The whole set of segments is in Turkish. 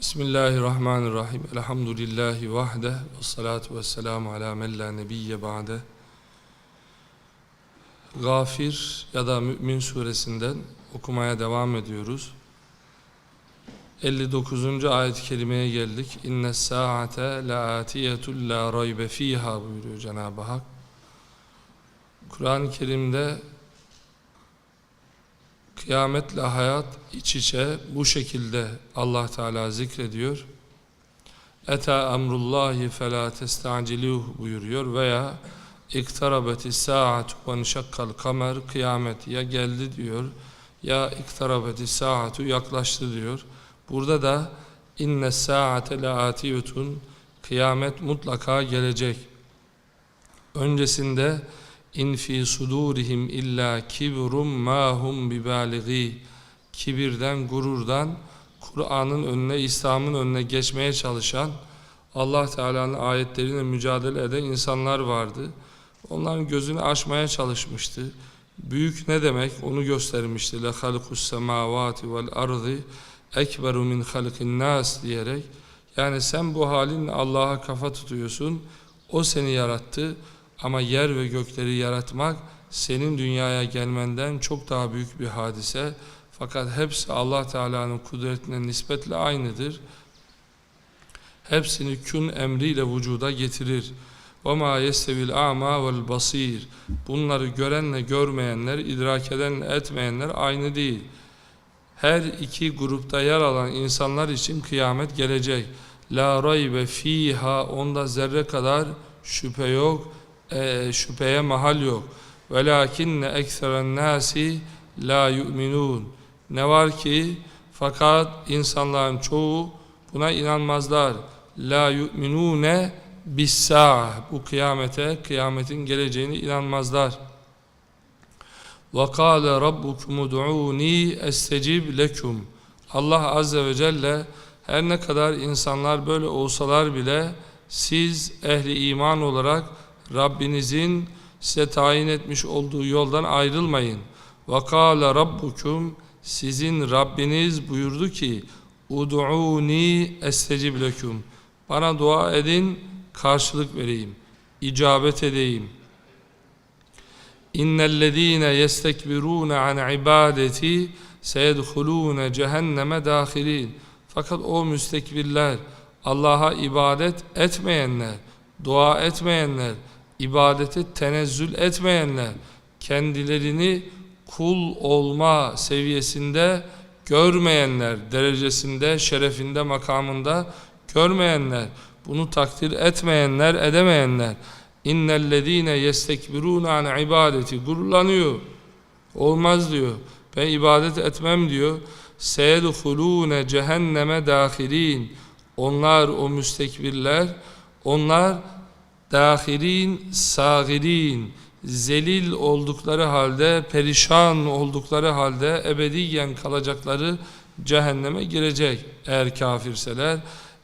Bismillahirrahmanirrahim. Elhamdülillahi vahde ve salatu ve selamu ala men la nebiyye ba'de. Gafir ya da Mü'min suresinden okumaya devam ediyoruz. 59. ayet-i kerimeye geldik. İnne saate la atiyetul la raybe fiha buyuruyor Cenab-ı Hak. Kur'an-ı Kerim'de kıyametle hayat iç içe bu şekilde Allah Teala zikrediyor. Eta emrullahi fela testa'ciluh buyuruyor veya iktarabeti saatu ve nşakkal kamer kıyamet ya geldi diyor ya iktarabeti saatu yaklaştı diyor. Burada da inne saate la atiyetun kıyamet mutlaka gelecek. Öncesinde in fi sudurihim illa kibrun ma hum bibalighi kibirden gururdan Kur'an'ın önüne İslam'ın önüne geçmeye çalışan Allah Teala'nın ayetleriyle mücadele eden insanlar vardı. Onların gözünü açmaya çalışmıştı. Büyük ne demek onu göstermişti. Le halkus semavati vel ardı ekberu min halkin nas diyerek yani sen bu halinle Allah'a kafa tutuyorsun. O seni yarattı. Ama yer ve gökleri yaratmak senin dünyaya gelmenden çok daha büyük bir hadise. Fakat hepsi Allah Teala'nın kudretine nispetle aynıdır. Hepsini kün emriyle vücuda getirir. وَمَا يَسْتَوِي الْاَعْمَى وَالْبَصِيرِ Bunları görenle görmeyenler, idrak edenle etmeyenler aynı değil. Her iki grupta yer alan insanlar için kıyamet gelecek. La raybe fiha onda zerre kadar şüphe yok e, şüpheye mahal yok. Velakinne ekseren nasi la yu'minun. Ne var ki fakat insanların çoğu buna inanmazlar. La yu'minune bis bu kıyamete kıyametin geleceğini inanmazlar. Kâle rabbukum ud'ûni estecib lekum. Allah azze ve celle her ne kadar insanlar böyle olsalar bile siz ehli iman olarak Rabbinizin size tayin etmiş olduğu yoldan ayrılmayın. وَقَالَ رَبُّكُمْ Sizin Rabbiniz buyurdu ki Udu'uni estecib lekum. Bana dua edin, karşılık vereyim, icabet edeyim. İnnellezîne yestekbirûne an ibadeti seyedhulûne cehenneme dâhilîn. Fakat o müstekbirler, Allah'a ibadet etmeyenler, dua etmeyenler, ibadete tenezzül etmeyenler, kendilerini kul olma seviyesinde görmeyenler, derecesinde, şerefinde, makamında görmeyenler, bunu takdir etmeyenler, edemeyenler, innellezîne yestekbirûne an ibadeti gururlanıyor. Olmaz diyor. Ben ibadet etmem diyor. Seyedhulûne cehenneme dâhilîn. Onlar o müstekbirler, onlar dahirin, sagirin, zelil oldukları halde, perişan oldukları halde ebediyen kalacakları cehenneme girecek eğer kafirseler.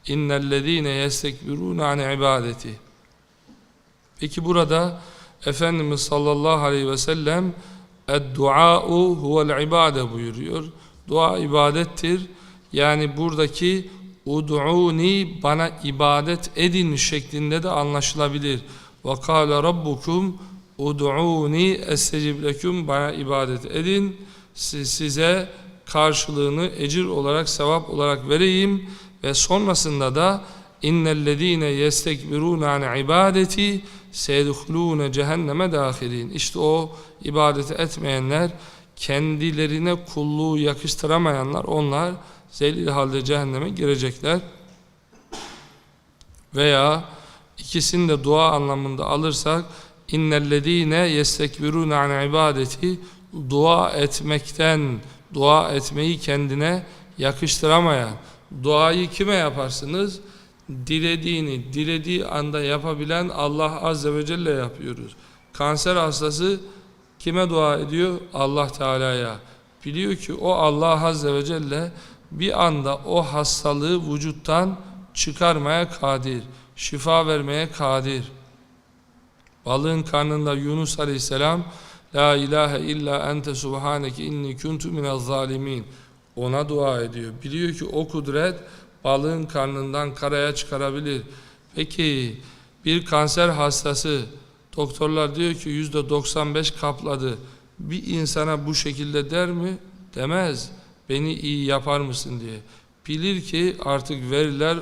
İnnellezîne yestekbirûne an ibadeti. Peki burada Efendimiz sallallahu aleyhi ve sellem Ed-dua'u huvel ibade buyuruyor. Dua ibadettir. Yani buradaki Ud'uni bana ibadet edin şeklinde de anlaşılabilir. Ve kâle rabbukum ud'uni estecib leküm bana ibadet edin. Size karşılığını ecir olarak, sevap olarak vereyim ve sonrasında da innellezîne yestekbirûne an ibadeti seyedhulûne cehenneme dâhilîn. İşte o ibadeti etmeyenler, kendilerine kulluğu yakıştıramayanlar onlar zelil halde cehenneme girecekler. Veya ikisini de dua anlamında alırsak innellezîne yestekbirûne an ibadeti dua etmekten dua etmeyi kendine yakıştıramayan duayı kime yaparsınız? Dilediğini dilediği anda yapabilen Allah Azze ve Celle yapıyoruz. Kanser hastası kime dua ediyor? Allah Teala'ya. Biliyor ki o Allah Azze ve Celle bir anda o hastalığı vücuttan çıkarmaya kadir, şifa vermeye kadir. Balığın karnında Yunus Aleyhisselam La ilahe illa ente subhaneke inni kuntu minel zalimin ona dua ediyor. Biliyor ki o kudret balığın karnından karaya çıkarabilir. Peki bir kanser hastası doktorlar diyor ki yüzde 95 kapladı. Bir insana bu şekilde der mi? Demez Beni iyi yapar mısın diye. Bilir ki artık veriler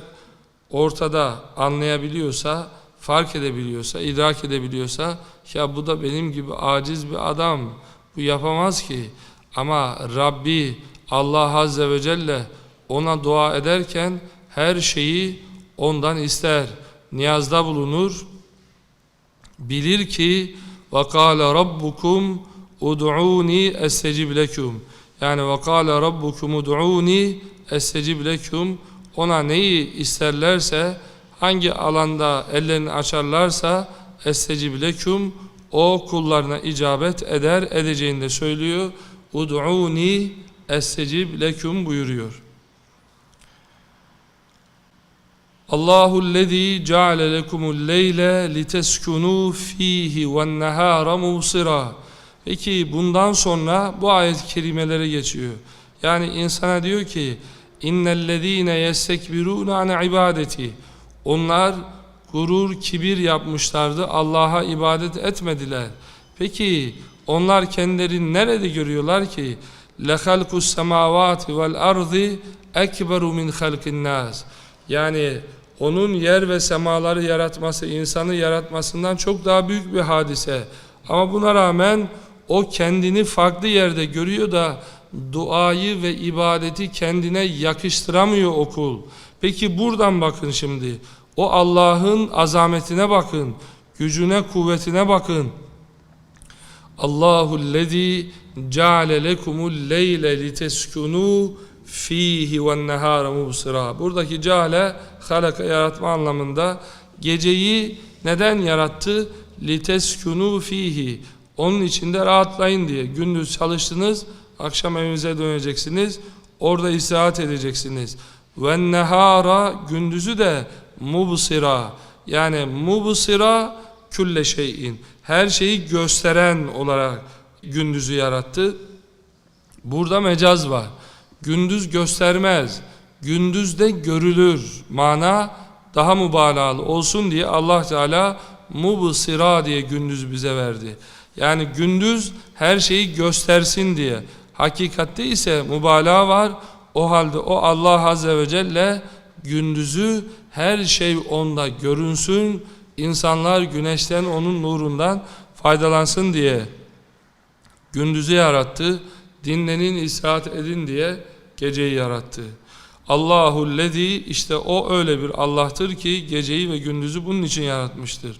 ortada anlayabiliyorsa, fark edebiliyorsa, idrak edebiliyorsa ya bu da benim gibi aciz bir adam. Bu yapamaz ki. Ama Rabbi Allah Azze ve Celle ona dua ederken her şeyi ondan ister. Niyazda bulunur. Bilir ki وَقَالَ رَبُّكُمْ اُدْعُونِي اَسْتَجِبْ لَكُمْ yani ve kâle rabbukum ud'ûni estecib leküm ona neyi isterlerse hangi alanda ellerini açarlarsa estecib leküm o kullarına icabet eder edeceğini de söylüyor. Ud'ûni estecib leküm buyuruyor. Allahu lezî ceale lekumul leyle liteskunu fîhi ven nehâra musira. Peki bundan sonra bu ayet kelimelere geçiyor. Yani insana diyor ki innellezine yestekbiruna an ibadeti. Onlar gurur, kibir yapmışlardı. Allah'a ibadet etmediler. Peki onlar kendilerini nerede görüyorlar ki? lehalkus semavati vel ardi ekberu min halkin nas. Yani onun yer ve semaları yaratması, insanı yaratmasından çok daha büyük bir hadise. Ama buna rağmen o kendini farklı yerde görüyor da duayı ve ibadeti kendine yakıştıramıyor okul. Peki buradan bakın şimdi. O Allah'ın azametine bakın, gücüne, kuvvetine bakın. Allahu lezî ceale lekumul leyle liteskunu fihi ve nehâre mubsira. Buradaki ceale halaka yaratma anlamında geceyi neden yarattı? Liteskunu fihi. Onun içinde rahatlayın diye. Gündüz çalıştınız, akşam evinize döneceksiniz. Orada istirahat edeceksiniz. Ve nehara gündüzü de mubsira. Yani mubsira külle şeyin. Her şeyi gösteren olarak gündüzü yarattı. Burada mecaz var. Gündüz göstermez. Gündüzde görülür. Mana daha mübalağalı olsun diye Allah Teala mubsira diye gündüz bize verdi. Yani gündüz her şeyi göstersin diye. Hakikatte ise mübalağa var. O halde o Allah Azze ve Celle gündüzü her şey onda görünsün. insanlar güneşten onun nurundan faydalansın diye gündüzü yarattı. Dinlenin, istirahat edin diye geceyi yarattı. Allahu lezi işte o öyle bir Allah'tır ki geceyi ve gündüzü bunun için yaratmıştır.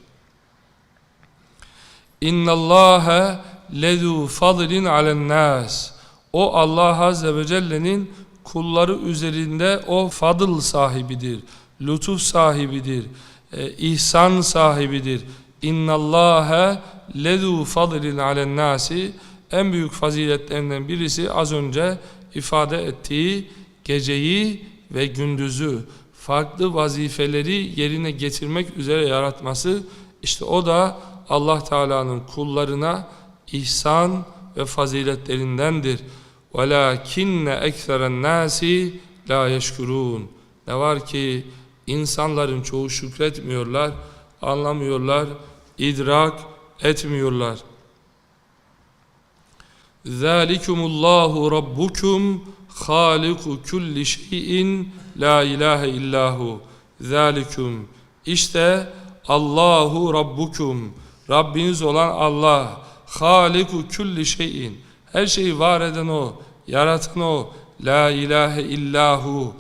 İnnallâhe lezu fadlin alen nas. O Allah Azze ve Celle'nin kulları üzerinde o fadıl sahibidir. Lütuf sahibidir. E, ihsan sahibidir. İnnallâhe lezu fadlin alen nasi. En büyük faziletlerinden birisi az önce ifade ettiği geceyi ve gündüzü farklı vazifeleri yerine getirmek üzere yaratması işte o da Allah Teala'nın kullarına ihsan ve faziletlerindendir. وَلَاكِنَّ اَكْثَرَ النَّاسِ لَا يَشْكُرُونَ Ne var ki insanların çoğu şükretmiyorlar, anlamıyorlar, idrak etmiyorlar. ذَٰلِكُمُ اللّٰهُ رَبُّكُمْ خَالِقُ كُلِّ شَيْءٍ لَا اِلَٰهَ اِلَّهُ ذَٰلِكُمْ İşte Allahu Rabbukum Rabbiniz olan Allah Haliku kulli şeyin. Her şeyi var eden o yaratan o la ilahe illahu.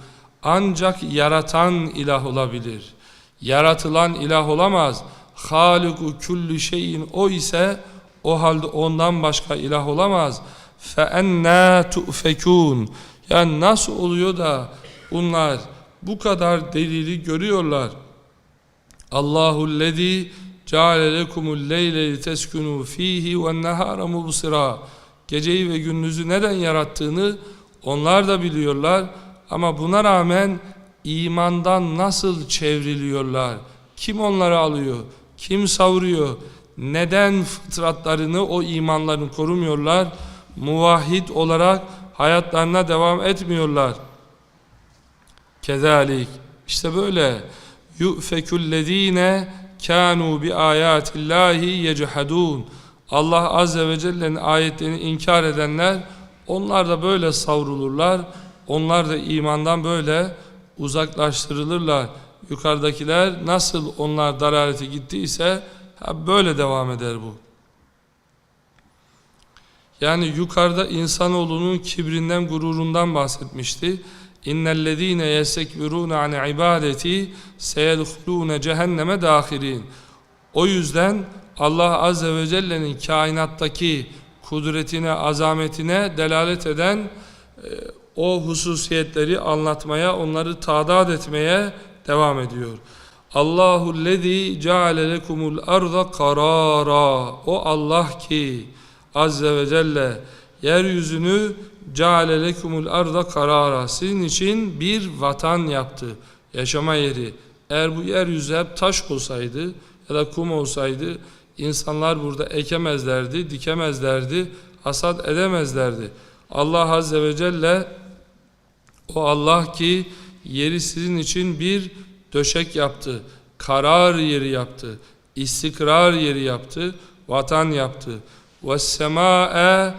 Ancak yaratan ilah olabilir. Yaratılan ilah olamaz. Haliku kulli şeyin o ise o halde ondan başka ilah olamaz. Fe enna tu'fekun yani nasıl oluyor da bunlar bu kadar delili görüyorlar? Allahu lezî lekumul leyle liteskunu fihi ve nehara mubsira geceyi ve gündüzü neden yarattığını onlar da biliyorlar ama buna rağmen imandan nasıl çevriliyorlar? Kim onları alıyor? Kim savuruyor? Neden fıtratlarını o imanlarını korumuyorlar? Muvahhid olarak hayatlarına devam etmiyorlar. Kezalik. İşte böyle. Yu'fekullezine kanu bi ayatillahi yechadun. Allah azze ve celle'nin ayetlerini inkar edenler onlar da böyle savrulurlar. Onlar da imandan böyle uzaklaştırılırlar. Yukarıdakiler nasıl onlar dalalete gittiyse böyle devam eder bu. Yani yukarıda insanoğlunun kibrinden, gururundan bahsetmişti. İnnellezîne yestekbirûne an ibadeti seyedhulûne cehenneme dâhirîn. O yüzden Allah Azze ve Celle'nin kainattaki kudretine, azametine delalet eden e, o hususiyetleri anlatmaya, onları tadat etmeye devam ediyor. Allahu lezî ceale lekumul arda karara. O Allah ki Azze ve Celle yeryüzünü ceale lekumul arda karara. Sizin için bir vatan yaptı yaşama yeri. Eğer bu yeryüzü hep taş olsaydı ya da kum olsaydı insanlar burada ekemezlerdi dikemezlerdi hasat edemezlerdi. Allah Azze ve Celle o Allah ki yeri sizin için bir döşek yaptı karar yeri yaptı istikrar yeri yaptı vatan yaptı. Ve sema'e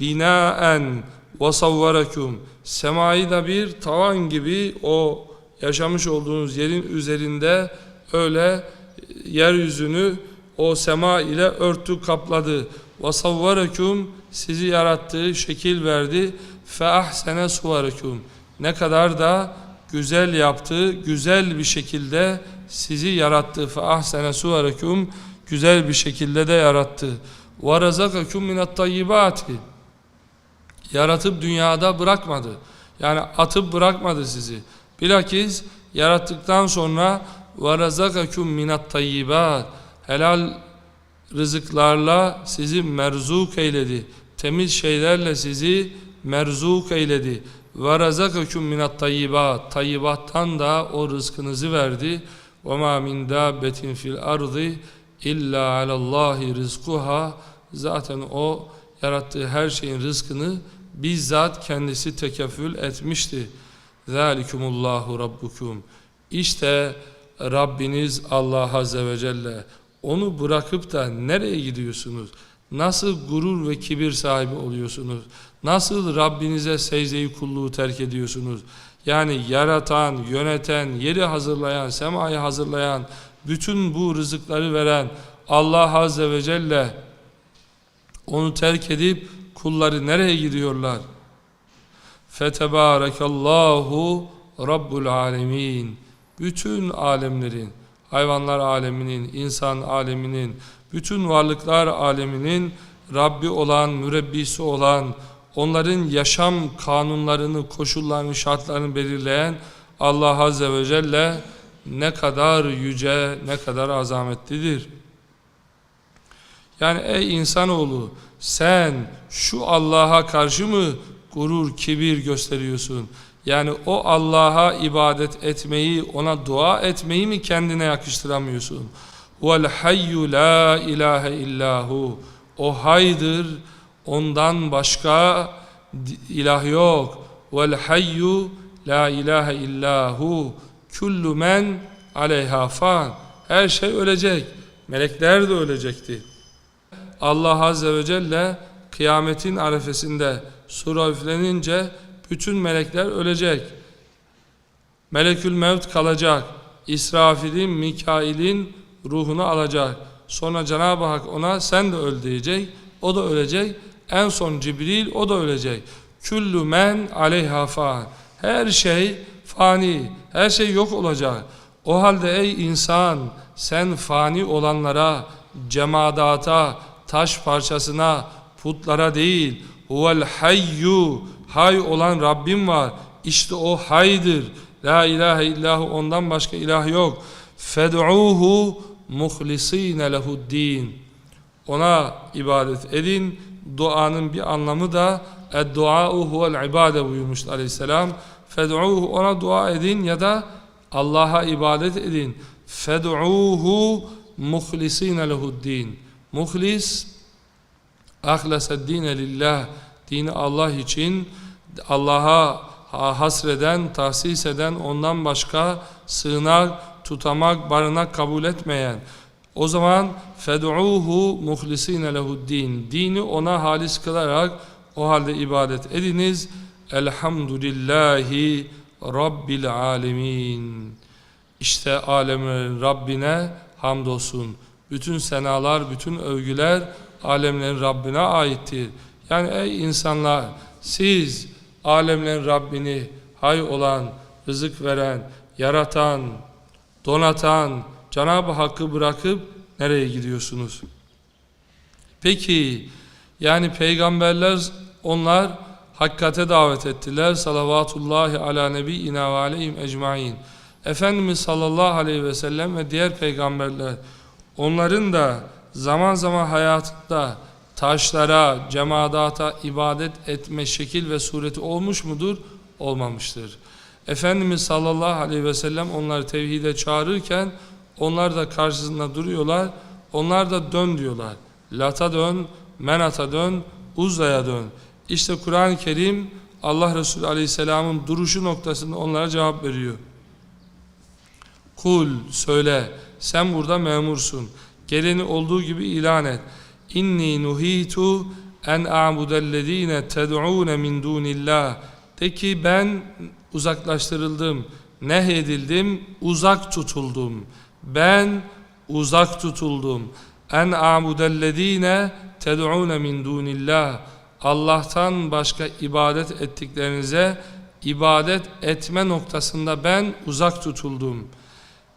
binaen vasavvarakum semayı da bir tavan gibi o yaşamış olduğunuz yerin üzerinde öyle e, yeryüzünü o sema ile örtü kapladı. Vasavvarakum sizi yarattığı şekil verdi. Fe ahsene suvarakum. Ne kadar da güzel yaptı, güzel bir şekilde sizi yarattı. Fe ahsene suvarakum. Güzel bir şekilde de yarattı. Ve razakakum minat tayyibati Yaratıp dünyada bırakmadı. Yani atıp bırakmadı sizi. Bilakis yarattıktan sonra وَرَزَقَكُمْ مِنَ الطَّيِّبَاتِ Helal rızıklarla sizi merzuk eyledi. Temiz şeylerle sizi merzuk eyledi. وَرَزَقَكُمْ مِنَ الطَّيِّبَاتِ Tayyibattan da o rızkınızı verdi. وَمَا مِنْ دَابَّةٍ فِي الْأَرْضِ İlla alallahi rizkuha zaten o yarattığı her şeyin rızkını bizzat kendisi tekefül etmişti. Zalikumullahu rabbukum. İşte Rabbiniz Allah Azze ve Celle. Onu bırakıp da nereye gidiyorsunuz? Nasıl gurur ve kibir sahibi oluyorsunuz? Nasıl Rabbinize secdeyi kulluğu terk ediyorsunuz? Yani yaratan, yöneten, yeri hazırlayan, semayı hazırlayan, bütün bu rızıkları veren Allah Azze ve Celle onu terk edip kulları nereye gidiyorlar? Fetebârekallahu Rabbul Alemin bütün alemlerin, hayvanlar aleminin, insan aleminin, bütün varlıklar aleminin Rabbi olan, mürebbisi olan, onların yaşam kanunlarını, koşullarını, şartlarını belirleyen Allah Azze ve Celle ne kadar yüce, ne kadar azametlidir. Yani ey insanoğlu sen şu Allah'a karşı mı gurur, kibir gösteriyorsun? Yani o Allah'a ibadet etmeyi, ona dua etmeyi mi kendine yakıştıramıyorsun? Vel hayyu la ilahe. O haydır, ondan başka ilah yok. Vel hayyu la ilahe illahu. Kullu men aleyha fan. Her şey ölecek. Melekler de ölecekti. Allah Azze ve Celle kıyametin arefesinde sura üflenince bütün melekler ölecek. Melekül Mevt kalacak. İsrafil'in, Mikail'in ruhunu alacak. Sonra Cenab-ı Hak ona sen de öl diyecek. O da ölecek. En son Cibril o da ölecek. Küllü men aleyha fan. Her şey fani. Her şey yok olacak. O halde ey insan sen fani olanlara, cemadata, taş parçasına, putlara değil, huvel hayyu, hay olan Rabbim var. İşte o haydır. La ilahe illahu ondan başka ilah yok. Fed'uhu muhlisine lehuddin. Ona ibadet edin. Duanın bir anlamı da Ed-dua'u huvel ibade buyurmuştu aleyhisselam. Fed'uhu ona dua edin ya da Allah'a ibadet edin. Fed'uhu muhlisine lehuddin. Muhlis ahlaseddine lillah dini Allah için Allah'a ha- hasreden, tahsis eden, ondan başka sığınak, tutamak, barınak kabul etmeyen. O zaman fed'uhu muhlisine lehu'd-din. Dini ona halis kılarak o halde ibadet ediniz. Elhamdülillahi Rabbil alemin. İşte alemlerin Rabbine hamdolsun. Bütün senalar, bütün övgüler alemlerin Rabbine aittir. Yani ey insanlar siz alemlerin Rabbini hay olan, rızık veren, yaratan, donatan Cenab-ı Hakk'ı bırakıp nereye gidiyorsunuz? Peki yani peygamberler onlar hakikate davet ettiler. Salavatullahi ala nebiyyina ve aleyhim ecmain. Efendimiz sallallahu aleyhi ve sellem ve diğer peygamberler onların da zaman zaman hayatında taşlara, cemadata ibadet etme şekil ve sureti olmuş mudur? Olmamıştır. Efendimiz sallallahu aleyhi ve sellem onları tevhide çağırırken onlar da karşısında duruyorlar. Onlar da dön diyorlar. Lat'a dön, Menat'a dön, Uzza'ya dön. İşte Kur'an-ı Kerim Allah Resulü aleyhisselamın duruşu noktasında onlara cevap veriyor. Kul söyle sen burada memursun. Geleni olduğu gibi ilan et. İnni nuhitu en a'budellezine ted'un min dunillah. De ki ben uzaklaştırıldım, nehyedildim, uzak tutuldum. Ben uzak tutuldum. En a'budellezine ted'un min dunillah. Allah'tan başka ibadet ettiklerinize ibadet etme noktasında ben uzak tutuldum.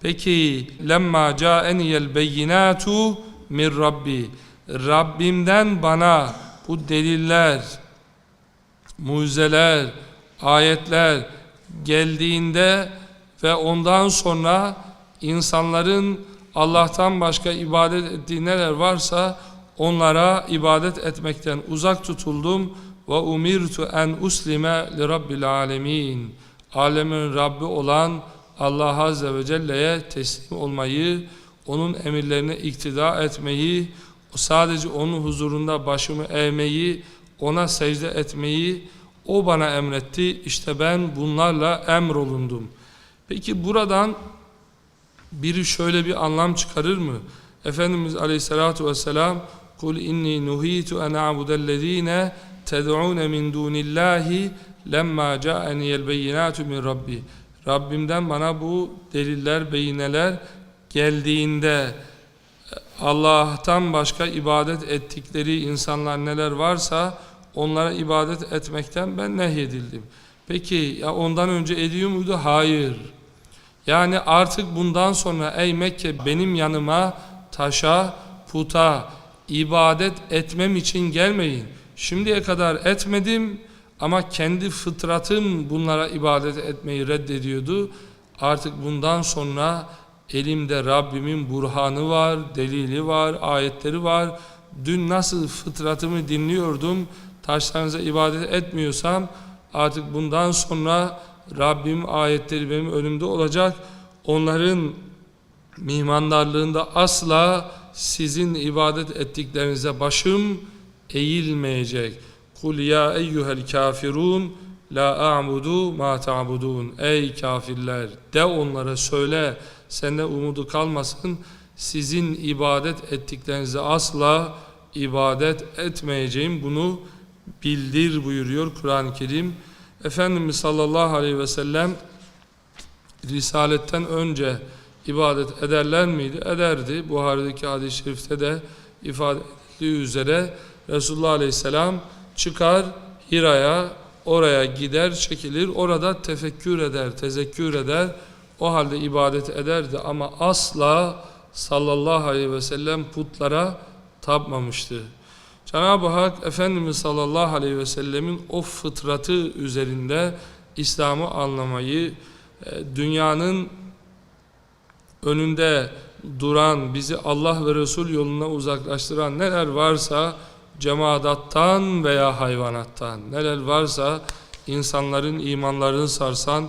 Peki lemma ca'eniyel beyinatu min rabbi Rabbimden bana bu deliller, mucizeler, ayetler geldiğinde ve ondan sonra insanların Allah'tan başka ibadet ettiği neler varsa onlara ibadet etmekten uzak tutuldum ve umirtu en uslime li rabbil alemin. Alemin Rabbi olan Allah Azze ve Celle'ye teslim olmayı, onun emirlerine iktida etmeyi, sadece onun huzurunda başımı eğmeyi, ona secde etmeyi o bana emretti. İşte ben bunlarla emrolundum. Peki buradan biri şöyle bir anlam çıkarır mı? Efendimiz Aleyhisselatü Vesselam Kul inni nuhitu en a'budellezine ted'un min dunillahi lemma ca'eniyel beyinatu min rabbi. Rabbimden bana bu deliller, beyineler geldiğinde Allah'tan başka ibadet ettikleri insanlar neler varsa onlara ibadet etmekten ben nehyedildim. Peki ya ondan önce ediyor muydu? Hayır. Yani artık bundan sonra ey Mekke benim yanıma taşa, puta ibadet etmem için gelmeyin. Şimdiye kadar etmedim ama kendi fıtratım bunlara ibadet etmeyi reddediyordu. Artık bundan sonra elimde Rabbimin burhanı var, delili var, ayetleri var. Dün nasıl fıtratımı dinliyordum, taşlarınıza ibadet etmiyorsam artık bundan sonra Rabbim ayetleri benim önümde olacak. Onların mihmandarlığında asla sizin ibadet ettiklerinize başım eğilmeyecek. Kul ya eyyuhel kafirun la a'budu ma ta'budun. Ey kafirler de onlara söyle sende umudu kalmasın. Sizin ibadet ettiklerinize asla ibadet etmeyeceğim. Bunu bildir buyuruyor Kur'an-ı Kerim. Efendimiz sallallahu aleyhi ve sellem Risaletten önce ibadet ederler miydi? Ederdi. Buhari'deki hadis-i şerifte de ifade edildiği üzere Resulullah aleyhisselam çıkar Hira'ya oraya gider çekilir orada tefekkür eder tezekkür eder o halde ibadet ederdi ama asla sallallahu aleyhi ve sellem putlara tapmamıştı. Cenab-ı Hak Efendimiz sallallahu aleyhi ve sellemin o fıtratı üzerinde İslam'ı anlamayı, e, dünyanın önünde duran, bizi Allah ve Resul yoluna uzaklaştıran neler varsa cemaattan veya hayvanattan, neler varsa insanların imanlarını sarsan,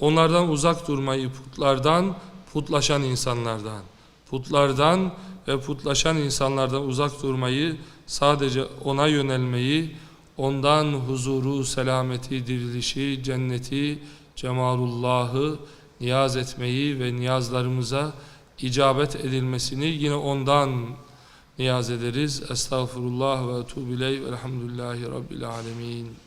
onlardan uzak durmayı putlardan, putlaşan insanlardan, putlardan ve putlaşan insanlardan uzak durmayı, sadece ona yönelmeyi, ondan huzuru, selameti, dirilişi, cenneti, cemalullahı niyaz etmeyi ve niyazlarımıza icabet edilmesini yine ondan niyaz ederiz. Estağfurullah ve etûbü ileyh. Velhamdülillahi Rabbil alemin.